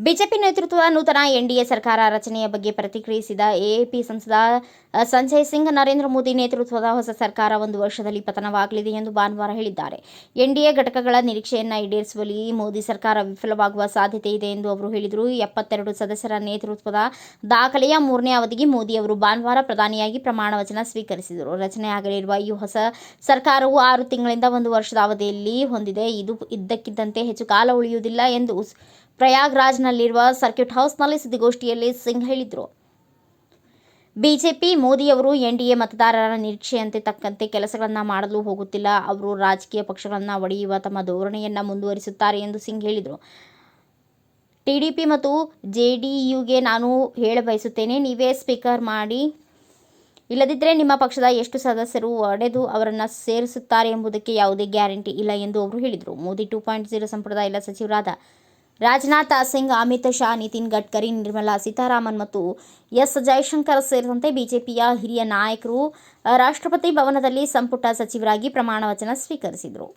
BJP ನೇತೃತ್ವದ ನೂತನ NDA ಸರ್ಕಾರ ರಚನೆಯ ಬಗ್ಗೆ ಪ್ರತಿಕ್ರಿಯಿಸಿದ ಎಎಪಿ ಸಂಸದ ಸಂಜಯ್ ಸಿಂಗ್, ನರೇಂದ್ರ ಮೋದಿ ನೇತೃತ್ವದ ಹೊಸ ಸರ್ಕಾರ ಒಂದು ವರ್ಷದಲ್ಲಿ ಪತನವಾಗಲಿದೆ ಎಂದು ಭಾನುವಾರ ಹೇಳಿದ್ದಾರೆ. ಎನ್ಡಿಎ ಘಟಕಗಳ ನಿರೀಕ್ಷೆಯನ್ನು ಈಡೇರಿಸುವಲ್ಲಿ ಮೋದಿ ಸರ್ಕಾರ ವಿಫಲವಾಗುವ ಸಾಧ್ಯತೆ ಇದೆ ಎಂದು ಅವರು ಹೇಳಿದರು. ಎಪ್ಪತ್ತೆರಡು ಸದಸ್ಯರ ನೇತೃತ್ವದ ದಾಖಲೆಯ ಮೂರನೇ ಅವಧಿಗೆ ಮೋದಿ ಅವರು ಭಾನುವಾರ ಪ್ರಧಾನಿಯಾಗಿ ಪ್ರಮಾಣ ವಚನ ಸ್ವೀಕರಿಸಿದರು. ರಚನೆಯಾಗಲಿರುವ ಈ ಹೊಸ ಸರ್ಕಾರವು ಆರು ತಿಂಗಳಿಂದ ಒಂದು ವರ್ಷದ ಅವಧಿಯಲ್ಲಿ ಹೊಂದಿದೆ. ಇದು ಇದ್ದಕ್ಕಿದ್ದಂತೆ ಹೆಚ್ಚು ಕಾಲ ಉಳಿಯುವುದಿಲ್ಲ ಎಂದು ಪ್ರಯಾಗ್ರಾಜ್ನಲ್ಲಿರುವ ಸರ್ಕ್ಯೂಟ್ ಹೌಸ್ನಲ್ಲಿ ಸುದ್ದಿಗೋಷ್ಠಿಯಲ್ಲಿ ಸಿಂಗ್ ಹೇಳಿದರು. ಬಿಜೆಪಿ, ಮೋದಿಯವರು ಎನ್ಡಿಎ ಮತದಾರರ ನಿರೀಕ್ಷೆಯಂತೆ ತಕ್ಕಂತೆ ಕೆಲಸಗಳನ್ನು ಮಾಡಲು ಹೋಗುತ್ತಿಲ್ಲ. ಅವರು ರಾಜಕೀಯ ಪಕ್ಷಗಳನ್ನು ಒಡೆಯುವ ತಮ್ಮ ಧೋರಣೆಯನ್ನು ಮುಂದುವರಿಸುತ್ತಾರೆ ಎಂದು ಸಿಂಗ್ ಹೇಳಿದರು. ಟಿಡಿಪಿ ಮತ್ತು ಜೆಡಿಯುಗೆ ನಾನು ಹೇಳಬಯಸುತ್ತೇನೆ ನೀವೇ ಸ್ಪೀಕರ್ ಮಾಡಿ. ಇಲ್ಲದಿದ್ದರೆ ನಿಮ್ಮ ಪಕ್ಷದ ಎಷ್ಟು ಸದಸ್ಯರು ಒಡೆದು ಅವರನ್ನು ಸೇರಿಸುತ್ತಾರೆ ಎಂಬುದಕ್ಕೆ ಯಾವುದೇ ಗ್ಯಾರಂಟಿ ಇಲ್ಲ ಎಂದು ಅವರು ಹೇಳಿದರು. ಮೋದಿ ಟೂ ಪಾಯಿಂಟ್ ಜೀರೋ ಎಲ್ಲ ಸಚಿವರಾದ ರಾಜನಾಥ್ ಸಿಂಗ್, ಅಮಿತ್ ಶಾ, ನಿತಿನ್ ಗಡ್ಕರಿ, ನಿರ್ಮಲಾ ಸೀತಾರಾಮನ್ ಮತ್ತು ಎಸ್ ಜಯಶಂಕರ್ ಸೇರಿದಂತೆ ಬಿಜೆಪಿಯ ಹಿರಿಯ ನಾಯಕರು, ರಾಷ್ಟ್ರಪತಿ ಭವನದಲ್ಲಿ ಸಂಪುಟ ಸಚಿವರಾಗಿ ಪ್ರಮಾಣ ವಚನ ಸ್ವೀಕರಿಸಿದರು.